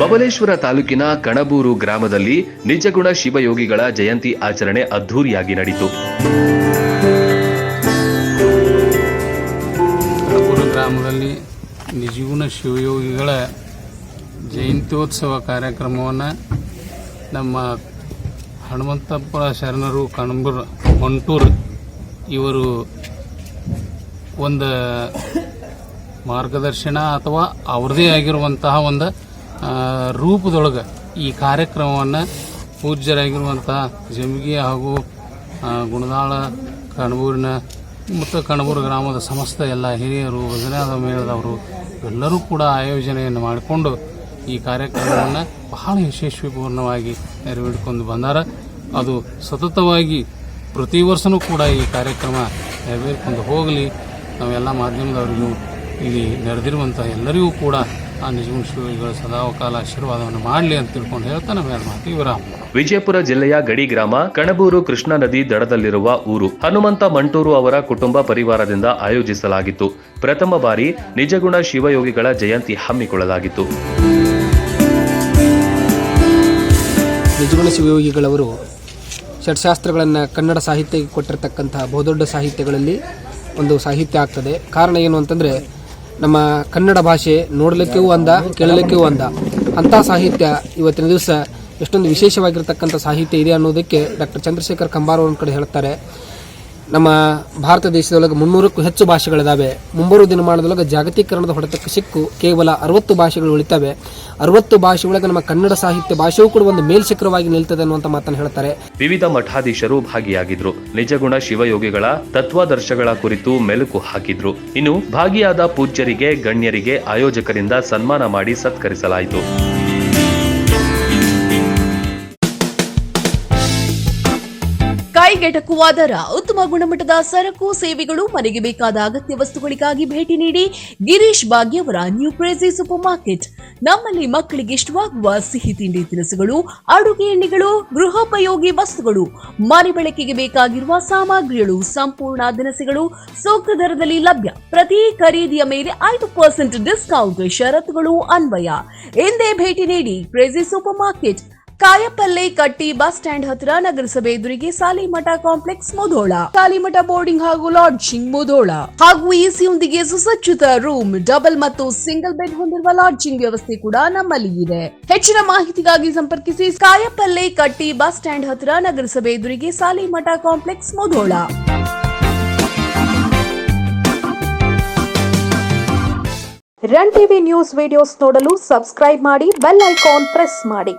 ಬಬಲೇಶ್ವರ ತಾಲೂಕಿನ ಕಣಬೂರು ಗ್ರಾಮದಲ್ಲಿ ನಿಜಗುಣ ಶಿವಯೋಗಿಗಳ ಜಯಂತಿ ಆಚರಣೆ ಅದ್ಧೂರಿಯಾಗಿ ನಡೆಯಿತು ಕಣಬೂರು ಗ್ರಾಮದಲ್ಲಿ ನಿಜಗುಣ ಶಿವಯೋಗಿಗಳ ಜಯಂತ್ಯೋತ್ಸವ ಕಾರ್ಯಕ್ರಮವನ್ನು ನಮ್ಮ ಹನುಮಂತಪ್ಪ ಶರಣರು ಕಣಬೂರು ಮಂಟೂರು ಇವರು ಒಂದು ಮಾರ್ಗದರ್ಶನ ಅಥವಾ ಅವ್ರದೇ ಆಗಿರುವಂತಹ ಒಂದು ರೂಪದೊಳಗೆ ಈ ಕಾರ್ಯಕ್ರಮವನ್ನು ಪೂಜ್ಯರಾಗಿರುವಂಥ ಜಮಿಗೆ ಹಾಗೂ ಗುಣದಾಳ, ಕಣಬೂರಿನ, ಮತ್ತು ಕಣಬೂರು ಗ್ರಾಮದ ಸಮಸ್ತ ಎಲ್ಲ ಹಿರಿಯರು, ಭಜನಾದ ಮೇಳದವರು, ಎಲ್ಲರೂ ಕೂಡ ಆಯೋಜನೆಯನ್ನು ಮಾಡಿಕೊಂಡು ಈ ಕಾರ್ಯಕ್ರಮವನ್ನು ಬಹಳ ಯಶಸ್ವಿಪೂರ್ಣವಾಗಿ ನೆರವೇರಿಕೊಂಡು ಬಂದಾರ. ಅದು ಸತತವಾಗಿ ಪ್ರತಿ ವರ್ಷನೂ ಕೂಡ ಈ ಕಾರ್ಯಕ್ರಮ ನೆರವೇರಿಕೊಂಡು ಹೋಗಲಿ. ನಾವೆಲ್ಲ ಮಾಧ್ಯಮದವರಿಗೂ ಇಲ್ಲಿ ನಡೆದಿರುವಂಥ ಎಲ್ಲರಿಗೂ ಕೂಡ ಆ ನಿಜಗುಣ ಸದಾವಕಾಲ ಆಶೀರ್ವಾದವನ್ನು ಮಾಡಲಿ ಅಂತ ತಿಳ್ಕೊಂಡು ಹೇಳ್ತಾ ನಮ್ಮ ವಿರಾಮ ವಿಜಯಪುರ ಜಿಲ್ಲೆಯ ಗಡಿ ಗ್ರಾಮ ಕಣಬೂರು ಕೃಷ್ಣಾ ನದಿ ದಡದಲ್ಲಿರುವ ಊರು ಹನುಮಂತ ಮಂಟೂರು ಅವರ ಕುಟುಂಬ ಪರಿವಾರದಿಂದ ಆಯೋಜಿಸಲಾಗಿತ್ತು. ಪ್ರಥಮ ಬಾರಿ ನಿಜಗುಣ ಶಿವಯೋಗಿಗಳ ಜಯಂತಿ ಹಮ್ಮಿಕೊಳ್ಳಲಾಗಿತ್ತು. ನಿಜಗುಣ ಶಿವಯೋಗಿಗಳವರು ಷಟ್ಶಾಸ್ತ್ರಗಳನ್ನು ಕನ್ನಡ ಸಾಹಿತ್ಯಕ್ಕೆ ಕೊಟ್ಟಿರತಕ್ಕಂತಹ ಬಹುದೊಡ್ಡ ಸಾಹಿತ್ಯಗಳಲ್ಲಿ ಒಂದು ಸಾಹಿತ್ಯ ಆಗ್ತದೆ. ಕಾರಣ ಏನು ಅಂತಂದರೆ ನಮ್ಮ ಕನ್ನಡ ಭಾಷೆ ನೋಡಲಿಕ್ಕೂ ಅಂದ, ಕೇಳಲಿಕ್ಕೂ ಅಂದ. ಅಂಥ ಸಾಹಿತ್ಯ ಇವತ್ತಿನ ದಿವಸ ಎಷ್ಟೊಂದು ವಿಶೇಷವಾಗಿರತಕ್ಕಂಥ ಸಾಹಿತ್ಯ ಇದೆ ಅನ್ನೋದಕ್ಕೆ ಡಾಕ್ಟರ್ ಚಂದ್ರಶೇಖರ್ ಕಂಬಾರ ಒಂದು ಕಡೆ ಹೇಳ್ತಾರೆ. ನಮ್ಮ ಭಾರತ ದೇಶದೊಳಗೆ ಮುನ್ನೂರಕ್ಕೂ ಹೆಚ್ಚು ಭಾಷೆಗಳಿದ್ದಾವೆ ಮುಂಬರುವ ದಿನಮಾನದೊಳಗೆ ಜಾಗತೀಕರಣದ ಹೊಡೆತಕ್ಕೆ ಸಿಕ್ಕು ಕೇವಲ ಅರವತ್ತು ಭಾಷೆಗಳು ಉಳಿತವೆ. ಅರವತ್ತು ಭಾಷೆ ಒಳಗೆ ನಮ್ಮ ಕನ್ನಡ ಸಾಹಿತ್ಯ ಭಾಷೆಯೂ ಕೂಡ ಒಂದು ಮೇಲ್ಶಿಖರವಾಗಿ ನಿಲ್ತದೆ ಅನ್ನುವಂಥ ಮಾತನ್ನು ಹೇಳ್ತಾರೆ. ವಿವಿಧ ಮಠಾಧೀಶರು ಭಾಗಿಯಾಗಿದ್ರು. ನಿಜಗುಣ ಶಿವಯೋಗಿಗಳ ತತ್ವಾದರ್ಶಗಳ ಕುರಿತು ಮೆಲುಕು ಹಾಕಿದ್ರು. ಇನ್ನು ಭಾಗಿಯಾದ ಪೂಜ್ಯರಿಗೆ, ಗಣ್ಯರಿಗೆ, ಆಯೋಜಕರಿಂದ ಸನ್ಮಾನ ಮಾಡಿ ಸತ್ಕರಿಸಲಾಯಿತು. ಕೈಗೆಟಕುವ ದರ, ಉತ್ತಮ ಗುಣಮಟ್ಟದ ಸರಕು, ಸೇವೆಗಳು, ಮನೆಗೆ ಬೇಕಾದ ಅಗತ್ಯ ವಸ್ತುಗಳಿಗಾಗಿ ಭೇಟಿ ನೀಡಿ ಗಿರೀಶ್ ಭಾಗ್ಯವರ ನ್ಯೂ ಕ್ರೇಜಿ ಸೂಪರ್ ಮಾರ್ಕೆಟ್ ನಮ್ಮಲ್ಲಿ ಮಕ್ಕಳಿಗೆ ಇಷ್ಟವಾಗುವ ಸಿಹಿ ತಿಂಡಿ ತಿನಿಸುಗಳು, ಅಡುಗೆ ಎಣ್ಣೆಗಳು, ಗೃಹೋಪಯೋಗಿ ವಸ್ತುಗಳು, ಮನೆ ಬಳಕೆಗೆ ಬೇಕಾಗಿರುವ ಸಾಮಗ್ರಿಗಳು, ಸಂಪೂರ್ಣ ದಿನಸಿಗಳು ಸೂಕ್ತ ದರದಲ್ಲಿ ಲಭ್ಯ. ಪ್ರತಿ ಖರೀದಿಯ ಮೇಲೆ ಐದು ಪರ್ಸೆಂಟ್ ಡಿಸ್ಕೌಂಟ್ ಷರತ್ತುಗಳು ಅನ್ವಯ. ಎಂದೇ ಭೇಟಿ ನೀಡಿ ಕ್ರೇಜಿ ಸೂಪರ್ ಮಾರ್ಕೆಟ್ ಕಾಯಪಲ್ಲೆ ಕಟ್ಟಿ ಬಸ್ ಸ್ಟ್ಯಾಂಡ್ ಹತ್ತಿರ ನಗರಸಭೆ ಎದುರಿಗೆ ಸಾಲಿಮಠ ಕಾಂಪ್ಲೆಕ್ಸ್ ಮುಧೋಳ. ಸಾಲಿಮಠ ಬೋರ್ಡಿಂಗ್ ಹಾಗೂ ಲಾಡ್ಜಿಂಗ್ ಮುಧೋಳ. ಹಾಗೂ ಎಸಿಯೊಂದಿಗೆ ಸುಸಜ್ಜಿತ ರೂಮ್, ಡಬಲ್ ಮತ್ತು ಸಿಂಗಲ್ ಬೆಡ್ ಹೊಂದಿರುವ ಲಾಡ್ಜಿಂಗ್ ವ್ಯವಸ್ಥೆ ಕೂಡ ನಮ್ಮಲ್ಲಿ ಇದೆ. ಹೆಚ್ಚಿನ ಮಾಹಿತಿಗಾಗಿ ಸಂಪರ್ಕಿಸಿ ಕಾಯಪಲ್ಲೆ ಕಟ್ಟಿ ಬಸ್ ಸ್ಟ್ಯಾಂಡ್ ಹತ್ತಿರ ನಗರಸಭೆ ಎದುರಿಗೆ Salimath complex Mudhol. Run TV news videos ನೋಡಲು ಸಬ್ಸ್ಕ್ರೈಬ್ ಮಾಡಿ, ಬೆಲ್ ಐಕಾನ್ ಪ್ರೆಸ್ ಮಾಡಿ.